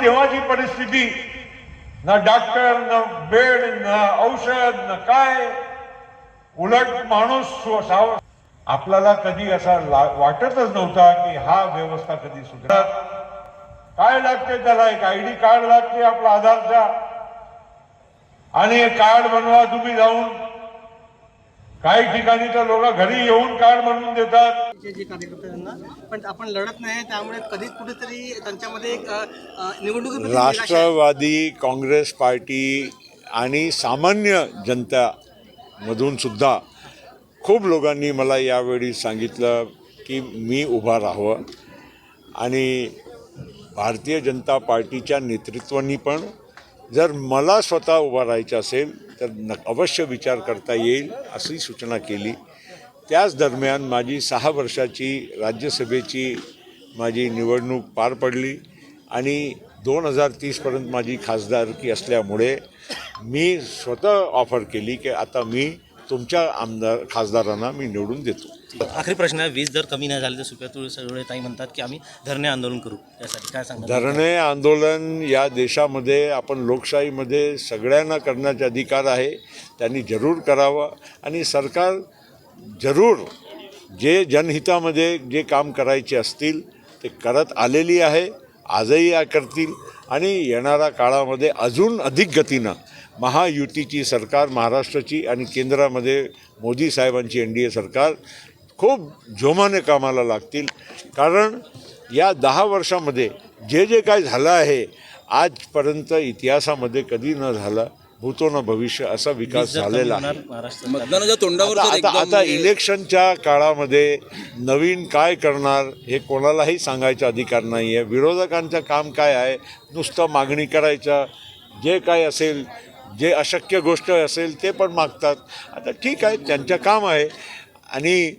तेव्हाची परिस्थिती ना डॉक्टर ना बेड ना औषध ना काय उलट माणूस स्व- आपल्याला कधी असा वाटतच नव्हता की हा व्यवस्था कधी सुधारत काय लागते त्याला? एक आय डी कार्ड लागते आपला आधारचा. आणि कार्ड बनवा तुम्ही जाऊन काही ठिकाणी तर लोक घरी येऊन कार्ड बनवून देतात जे जे कार्यकर्ते आहेत त्यांना पण आपण लढत नाही त्यामुळे कधीच कुठेतरी त्यांच्यामध्ये एक आहे. राष्ट्रवादी काँग्रेस पार्टी आणि सामान्य जनतामधून सुद्धा खूप लोकांनी मला यावेळी सांगितलं की मी उभा राहावं आणि भारतीय जनता पार्टीच्या नेतृत्वानी पण जर मला स्वतः उभा राहायचं असेल तर न अवश्य विचार करता येईल अशी सूचना केली. त्याच दरम्यान माझी सहा वर्षाची राज्यसभेची माझी निवडणूक पार पडली आणि दोन हजार तीसपर्यंत माझी खासदारकी असल्यामुळे मी स्वतः ऑफर केली की आता मी तुमच्या आमदार खासदारांना मी निवडून देतो. आखरी प्रश्न आहे वीज जर कमी नाही झाले तर सुप्रिया सगळे ताई म्हणतात की आम्ही धरणे आंदोलन करू. त्यासाठी काय सांगा धरणे आंदोलन या देशामध्ये आपण लोकशाहीमध्ये सगळ्यांना करण्याचा अधिकार आहे. त्यांनी जरूर करावं आणि सरकार जरूर जे जनहितामध्ये जे काम करायचे असतील ते करत आलेली आहे आजही या करतील आणि येणाऱ्या काळामध्ये अजून अधिक गतीनं महायुतीची सरकार महाराष्ट्राची आणि केंद्रामध्ये मोदी साहेबांची एन डी ए सरकार खूप जोमाने कामाला लागतील. कारण या दहा वर्षामध्ये जे जे काय झालं आहे आजपर्यंत इतिहासामध्ये कधी न झालं भूतो न भविष्य असा विकास झालेला आहे. तोंडावर आता तर आता एकदम आता इलेक्शनच्या काळामध्ये नवीन काय करणार हे कोणालाही सांगायचा अधिकार नाही आहे विरोधकांचं काम काय आहे? नुसतं मागणी करायचं. जे काय असेल जे अशक्य गोष्ट असेल ते पण मागतात. आता ठीक आहे त्यांचं काम आहे. आणि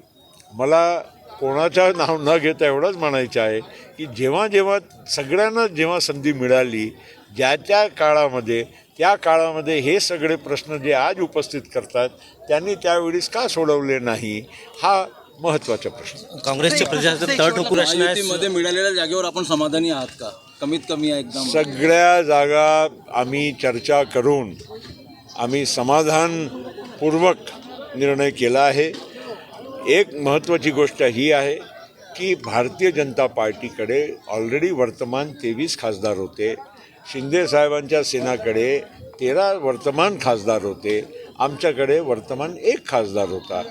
मला कोणाचं नाव न घेता एवढंच म्हणायचं आहे की जेव्हा जेव्हा सगळ्यांना जेव्हा संधी मिळाली ज्या त्या काळामध्ये त्या काळामध्ये हे सगळे प्रश्न जे आज उपस्थित करतात त्यांनी त्यावेळेस का सोडवले नाही हा महत्त्वाचा प्रश्न. काँग्रेसचे प्रजासत्ताक तळ ठोकून प्रश्न आहे. महायुतीमध्ये मिळालेल्या जागेवर आपण समाधानी आहात का? कमीत कमी आहे एकदम सगळ्या जागा आम्ही चर्चा करून आम्ही समाधानपूर्वक निर्णय केला आहे. एक महत्त्वाची गोष्ट ही आहे की भारतीय जनता पार्टीकडे ऑलरेडी वर्तमान तेवीस खासदार होते. शिंदे साहेबांच्या सेनाकडे तेरा वर्तमान खासदार होते. आमच्याकडे वर्तमान एक खासदार होता.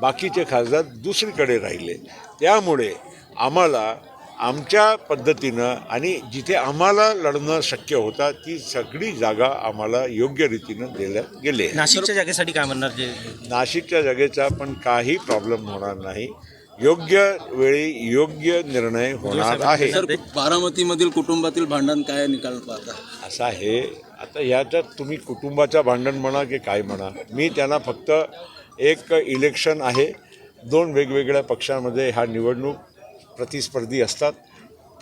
बाकीचे खासदार दुसरीकडे राहिले. त्यामुळे आम्हाला आमच्या पद्धतीनं आणि जिथे आम्हाला लढणं शक्य होता ती सगळी जागा आम्हाला योग्य रीतीनं दिल्यात गेले. नाशिकच्या जागेसाठी काय म्हणणार जे नाशिकच्या जागेचा पण काही प्रॉब्लेम होणार नाही. योग्य वेळी योग्य निर्णय होणार आहे. सर बारामतीमधील कुटुंबातील भांडण काय निकाल पाहता? असं आहे. आता याच्यात तुम्ही कुटुंबाचं भांडण म्हणा की काय म्हणा मी त्यांना फक्त एक इलेक्शन आहे. दोन वेगवेगळ्या पक्षांमध्ये हा निवडणूक प्रतिस्पर्धी असतात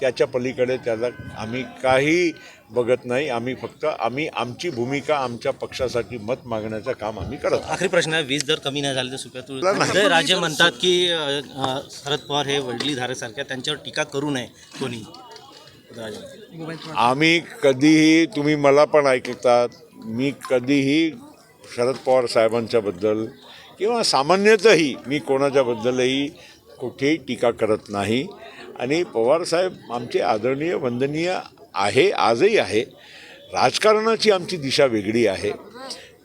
त्याच्या पलीकडे त्याला आम्ही काही बघत नाही आम्ही फक्त आम्ही आमची भूमिका आमच्या पक्षासाठी मत मागण्याचं काम आम्ही करत. आखरी प्रश्न आहे वीज जर कमी नाही झाली तर सुप्रिया. तुळजाई राजे म्हणतात की शरद पवार हे वडली धारेसारख्या त्यांच्यावर टीका करू नये कोणी आम्ही कधीही तुम्ही मला पण ऐकतात मी कधीही शरद पवार साहेबांच्याबद्दल किंवा सामान्यतही मी कोणाच्याबद्दलही कुठेही टीका करत नाही. आणि पवारसाहेब आमचे आदरणीय वंदनीय आहे आजही आहे. राजकारणाची आमची दिशा वेगळी आहे.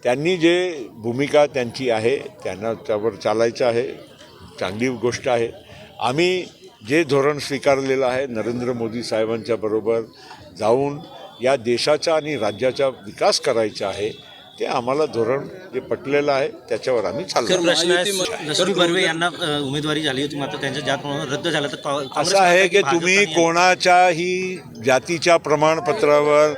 त्यांनी जे भूमिका त्यांची आहे त्यांना त्यावर चालायचं आहे. चांगली गोष्ट आहे. आम्ही जे धोरण स्वीकारलेलं आहे नरेंद्र मोदी साहेबांच्या बरोबर जाऊन या देशाचा आणि राज्याचा विकास करायचा आहे ते आम्हाला धोरण जे पटलेलं आहे त्याच्यावर आम्ही चाललो. प्रश्न आहे महायुतीमध्ये- लक्ष्मी बर्वे यांना उमेदवारी झाली होती मात्र त्यांच्या ज्यात रद्द झालं तर असं आहे की तुम्ही कोणाच्याही जातीच्या प्रमाणपत्रावर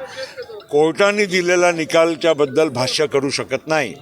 कोर्टाने दिलेल्या निकालच्याबद्दल भाष्य करू शकत नाही.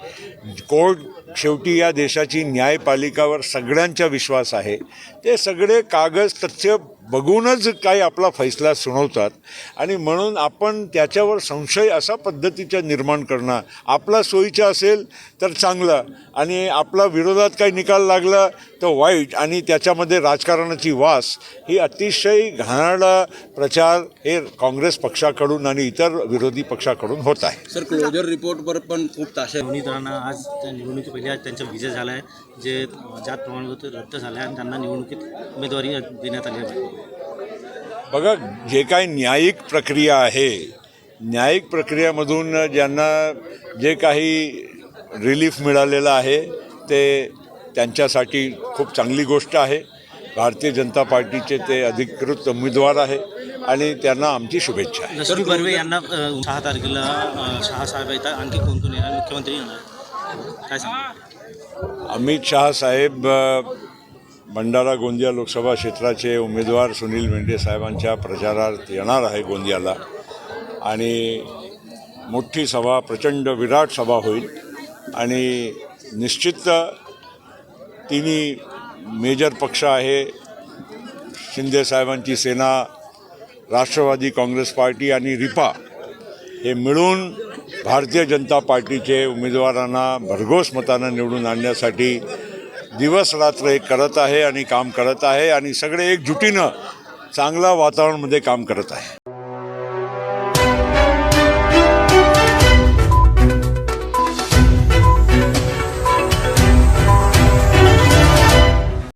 कोर्ट शेवटी या देशाची न्यायपालिकावर सगळ्यांचा विश्वास आहे. ते सगळे कागद तथ्य बघूनच काही आपला फैसला सुनावतात. आणि म्हणून आपण त्याच्यावर संशय असा पद्धतीच्या निर्माण करणं आपला सोयीचं असेल तर चांगलं. आणि आपला विरोधात काही निकाल लागला तर वाईट. आणि त्याच्यामध्ये राजकारणाची वास ही अतिशय घाणारडा प्रचार हे काँग्रेस पक्षाकडून आणि इतर विरोधी पक्षाकडून होत आहे. सर क्लोजर रिपोर्टवर पण खूप ताशा उमेदवारांना आज त्या निवडणुकी पहिले आज त्यांचा विजय झाला आहे जे जात प्रमाणपत्र रद्द झालं आणि त्यांना निवडणुकीत उमेदवारी देण्यात आली आहे. बघा जे काही न्यायिक प्रक्रिया आहे न्यायिक प्रक्रियामधून ज्यांना जे काही रिलीफ मिळालेलं आहे ते त्यांच्यासाठी खूप चांगली गोष्ट आहे. भारतीय जनता पार्टीचे ते अधिकृत उमेदवार आहे आणि त्यांना आमची शुभेच्छा आहे. बर्वे यांना सहा तारखेला अ, शहासाहेब येतात आणखी कोण कोण येणार? मुख्यमंत्री येणार. काय अमित शहा साहेब भंडारा गोंदिया लोकसभा क्षेत्राचे उमेदवार सुनील मेंढे साहेबांच्या प्रचारार्थ येणार आहे गोंदियाला. आणि मोठी सभा प्रचंड विराट सभा होईल. आणि निश्चित तिन्ही मेजर पक्ष आहे. शिंदे साहेबांची सेना राष्ट्रवादी काँग्रेस पार्टी आणि रिपा हे मिळून भारतीय जनता पार्टीचे उमेदवारांना भरघोस मतानं निवडून आणण्यासाठी दिवस रात्र हे करत आहे आणि काम करत आहे आणि सगळे एकजुटीनं चांगल्या वातावरणामध्ये काम करत आहे.